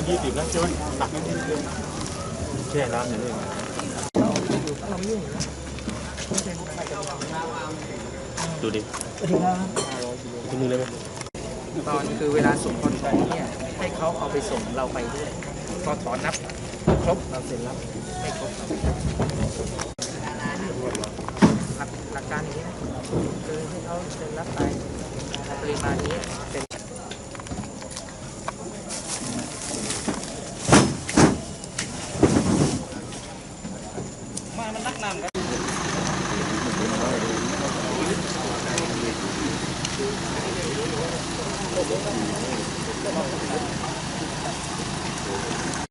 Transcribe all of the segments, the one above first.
นยี่สิบนะใช่ไหมตักไม่ได้เกินแช่น้ำอย่างนี้ดูดิคุณมือเลยไหมตอนคือเวลาส่งคนของเนี่ยให้เขาเอาไปส่งเราไปด้วยพอถอนนับครบเราเซ็นรับไม่ครบเราหลักหลักการนี้นะคือให้เขาเซ็นรับไปปริมาณนี้เป็น มามันนักนำกัน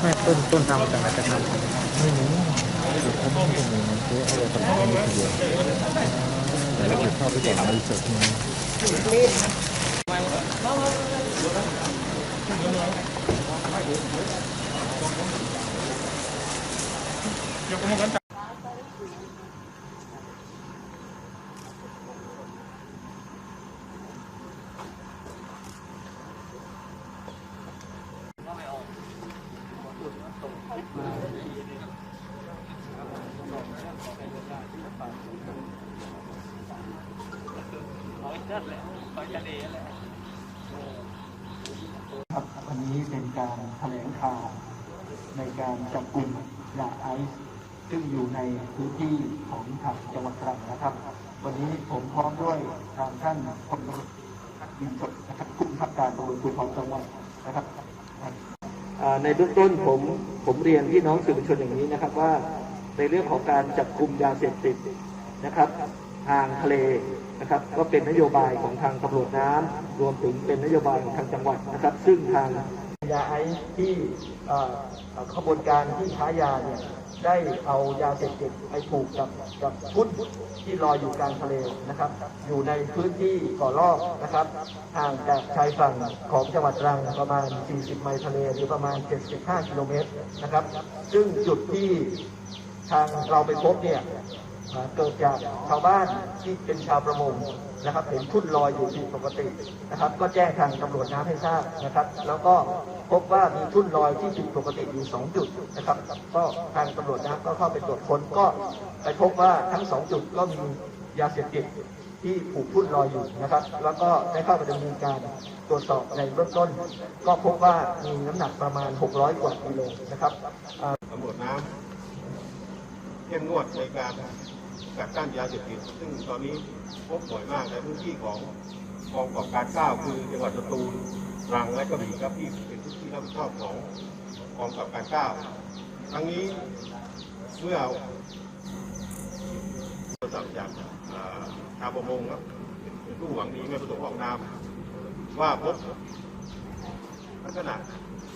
แม่ต้นต้นทำจากไหนจะทำไม่รู้เขาไม่ได้มีมันคือเอาไปทำให้ทีเดียวแต่เราเข้าไปก่อนรีเสิร์ชนี่ ครับวันนี้เป็นการแถลงข่าวในการจับกลุ่มยาไอซ์ซึ่งอยู่ในพื้นที่ของทางจังหวัดตรังนะครับ วันนี้ผมพร้อมด้วยทางท่านพลตำรวจบินสดนะครับผู้บังคับการตำรวจภูธรจังหวัดนะครับในเบื้องต้นผมผมเรียนพี่น้องสื่อมวลชนอย่างนี้นะครับว่าในเรื่องของการจับกลุ่มยาเสพติดนะครับ ทางทะเล นะครับก็เป็นนโยบายของทางตำรวจน้ำรวมถึงเป็นนโยบายของทางจังหวัดนะครับ ซึ่งทางยาไอซ์ที่ขบวนการที่ค้ายาเนี่ยได้เอายาเสพติดไปผูกกับกับพุทธที่ลอยอยู่กลางทะเลนะครับ อยู่ในพื้นที่ก่อรอบนะครับห่างจากชายฝั่งของจังหวัดตรังประมาณ 40 ไมล์ทะเลหรือประมาณ 75 กิโลเมตรนะครับ ซึ่งจุดที่ทางเราไปพบเนี่ย เกิดจากชาวบ้านที่เป็นชาวประมงนะครับเห็นทุ่นลอยอยู่ผิดปกตินะครับ ก็แจ้งทางตำรวจน้ำให้ทราบนะครับ แล้วก็พบว่ามีทุ่นลอยที่ผิดปกติอยู่สองจุดนะครับ ก็ทางตำรวจน้ำก็เข้าไปตรวจค้นก็ไปพบว่าทั้งสองจุดก็มียาเสพติดที่ผูกทุ่นลอยอยู่นะครับ แล้วก็ได้เข้าไปดำเนินการตรวจสอบในเบื้องต้น ก็พบว่ามีน้ำหนักประมาณ 600 กว่ากิโลนะครับตำรวจน้ำเข้มงวดในการ กักกั้นยาเสพติดซึ่งตอนนี้พบบ่อยมากในพื้นที่ของกองกำกับการก้าคือจังหวัดสตูลตรังและกระบี่ครับที่เป็นพื้นที่รับผิดชอบของกองกำกับการก้าทั้งนี้เมื่อโทรศัพท์จากอ่าชาวประมงครับเป็นผู้หวังดีไม่ประสงค์ออกนามว่าพบลักษณะ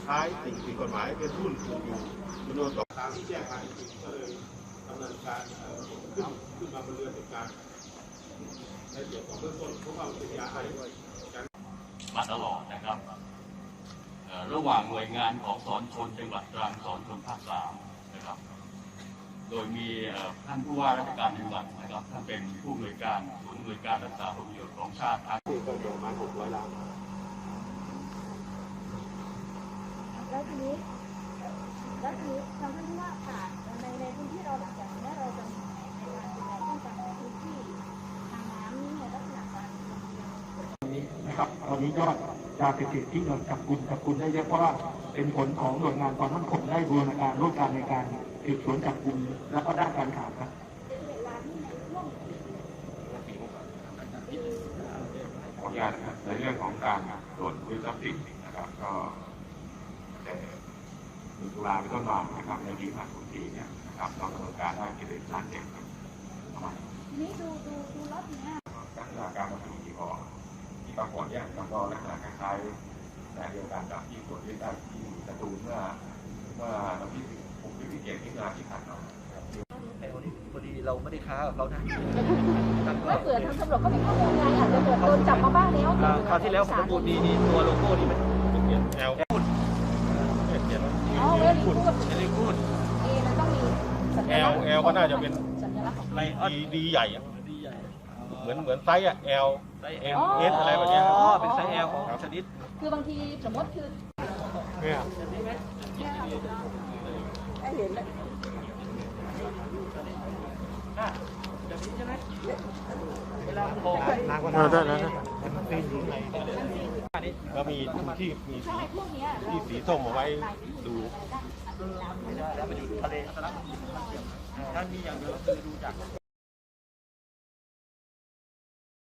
คล้ายสิ่งผิดกฎหมายเป็นรุ่นถูอยู่จำนวนสองตามที่แจ้งมาจริงก็เลย ดำเนินการขึ้นขึ้นมาบนเรือเหตุการณ์ในส่วนของเบื้องต้นเพราะว่ามันเป็นยาไอมาตลอดนะครับระหว่างหน่วยงานของสอนชนจังหวัดตรังสอนชนภาคสามนะครับ โดยมีท่านผู้ว่าราชการจังหวัดนะครับท่านเป็นผู้อำนวยการศูนย์อำนวยการรักษาผลประโยชน์ของชาติทั้งที่ก็ประมาณ600ล้านแล้วทีนี้แล้วทีนี้ทางท่านผู้ว่าค่ะในในพื้นที่เราหลังจากนี้เราจะมีในการดูแลป้องกันพื้นที่ทางน้ำนี่ในลักษณะการลง เรือนะครับตอนนี้ยอดยาเสพติดที่เราจับกุมจับกุมได้เยอะเพราะว่าเป็นผลของหน่วยงานความมั่นคงได้บูรณาการร่วมกันในการสืบสวนจับกุมแล้วก็ด้านการข่าวครับขออนุญาตนะครับในเรื่องของการตรวจยึดทรัพย์สินนะครับก็แต่ตุลาเป็นต้นมานะครับในปีผ่านทุกปีเนี่ยนะครับเราดำเนินการได้เกิจล้านเจ็ดครับประมาณทีนี้ดูดูดูรถเนี้ย ลักษณะการมาถึงที่พอที่ปรากฏเนี่ยแล้วก็ลักษณะคล้ายๆแต่เดียวกันกับที่ตรวจยึดได้ที่สตูลเมื่อเมื่อวันที่6พฤศจิกายน ที่ผ่านที่ผ่านมาแต่วันนี้พอดีเราไม่ได้ค้ากับเขานะท่านก็ไม่เผื่อทางตำรวจก็มีข้อมูลไงอาจจะเกิดโดนจับมาบ้างแล้วอ่าคราวที่แล้วผมพูดดีนี่ตัวโลโก้นี่มันเปลี่ยนแอลเปลี่ยนเปลี่ยนอ๋อเวลีพูดเอลิกูดเอมันต้องมีสัญแอลัลกษณ์แอลก็น่าจะเป็นสัญลักษณ์ของในดีดีใหญ่อะดีใหญ่เหมือนเหมือนไซส์อะแอลไซส์เอ็มเอสอะไรแบบเนี้ยครับอ๋อเป็นไซส์ L ของชนิด คือบางทีสมมติคือเวเออได้แล้วนะก็มีที่มีใช่พวกเนี้ยเราที่สีส้มเอาไว้ดูแล้วมันอยู่ทะเลอัตลักษณ์มันเกี่ยวถ้ามีอย่างเดียวคือดูจาก